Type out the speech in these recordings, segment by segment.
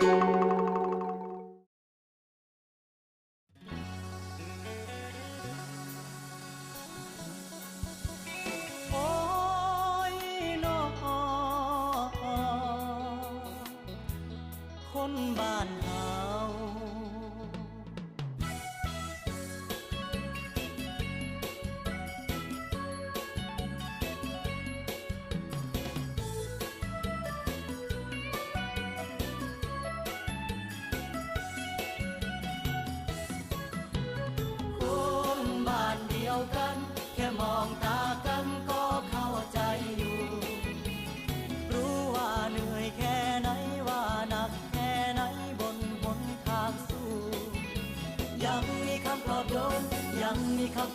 คนบ้าน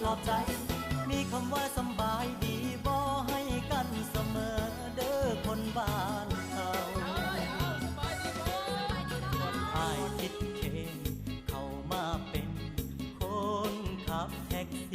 ลอบใจ มีคำว่าสำบายดีบ่ให้กันเสมอเด้อคนบ้านเขาอายคิดเคนเข้ามาเป็นคนขับแท็กซี่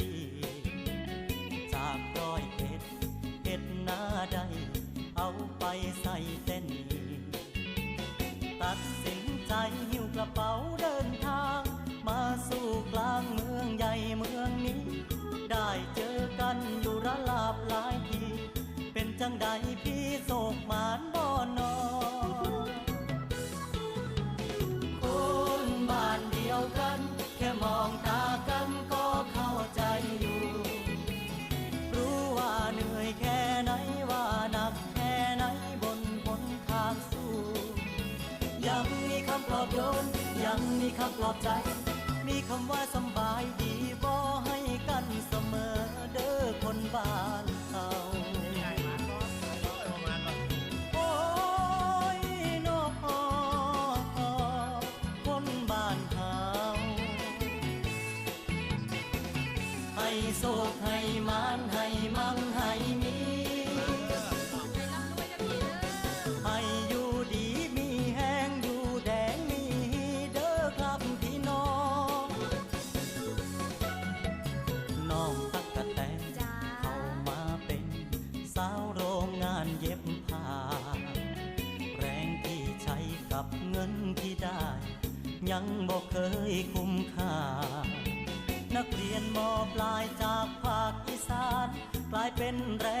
ยังมีคำปลอบโยน ยังมีคำปลอบใจ มีคำว่าสบายดีบ่ให้กันเสมอเด้อคนบ้านเขาโอ้ยนกคนบ้านเฮาให้โศกให้มาน กับเงินที่ได้ ยังบอกเคยคุ้มค่า นักเรียนมอปลายจากภาคอีสานกลายเป็นแรง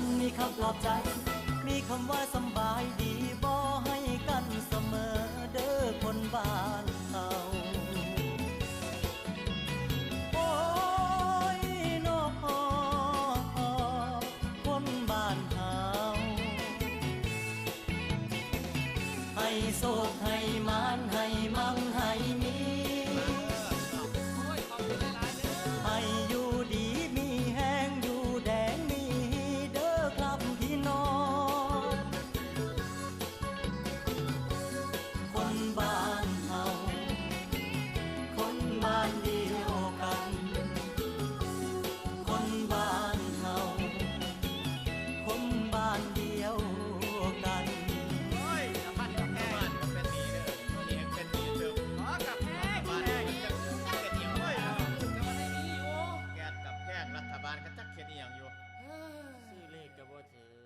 นยังมีคำปลอบใจ มีคำว่าสบายดีบ่ให้กันเสมอเด้อคนบ้านเขาโอ้ยนกคนบ้านเฮาให้โศกให้มาานกันจักเขียนอีหยังอยู่ ซื้อเลขก็บ่ถือ